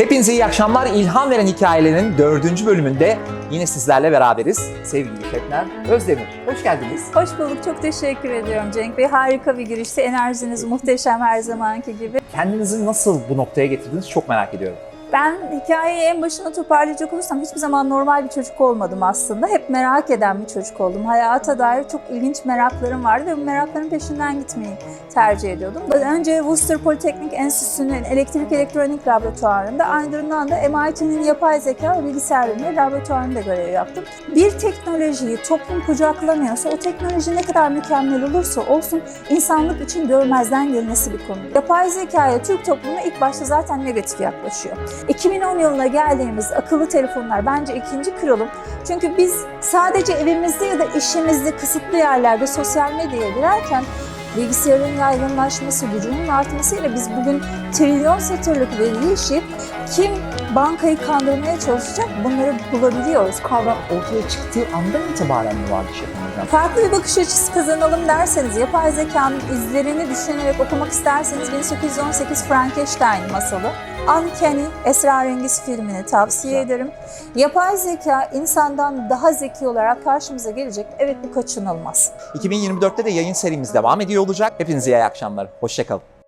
Hepinize iyi akşamlar. İlham veren hikayelerin dördüncü bölümünde yine sizlerle beraberiz. Sevgili Şebnem Özdemir, hoş geldiniz. Hoş bulduk. Çok teşekkür ediyorum Cenk Bey. Harika bir girişti. Enerjiniz muhteşem her zamanki gibi. Kendinizi nasıl bu noktaya getirdiniz çok merak ediyorum. Ben hikayeyi en başına toparlayacak olursam hiçbir zaman normal bir çocuk olmadım aslında. Hep merak eden bir çocuk oldum. Hayata dair çok ilginç meraklarım vardı ve bu merakların peşinden gitmeyi tercih ediyordum. Önce Worcester Politeknik Enstitüsü'nün elektrik elektronik laboratuvarında ardından da MIT'nin yapay zeka ve bilgisayar laboratuvarında görev yaptım. Bir teknolojiyi toplum kucaklamıyorsa o teknoloji ne kadar mükemmel olursa olsun insanlık için görmezden gelinmesi bir konu. Yapay zekaya Türk toplumu ilk başta zaten negatif yaklaşıyor. 2010 yılına geldiğimiz akıllı telefonlar bence ikinci kırılım. Çünkü biz sadece evimizde ya da işimizde kısıtlı yerlerde sosyal medyaya girerken bilgisayarın yaygınlaşması, gücünün artmasıyla biz bugün trilyon satırlık veriyi işi kim bankayı kandırmaya çalışacak bunları bulabiliyoruz. Kavram ortaya çıktığı andan itibaren mi vardı Hocam? Farklı bir bakış açısı kazanalım derseniz, yapay zekanın izlerini düşünerek okumak isterseniz 1818 Frankenstein masalı. Uncanny, Esrarengiz filmini tavsiye Güzel. ederim. Yapay zeka insandan daha zeki olarak karşımıza gelecek. Evet bu kaçınılmaz. 2024'te de yayın serimiz devam ediyor olacak. Hepinize iyi akşamlar. Hoşçakalın.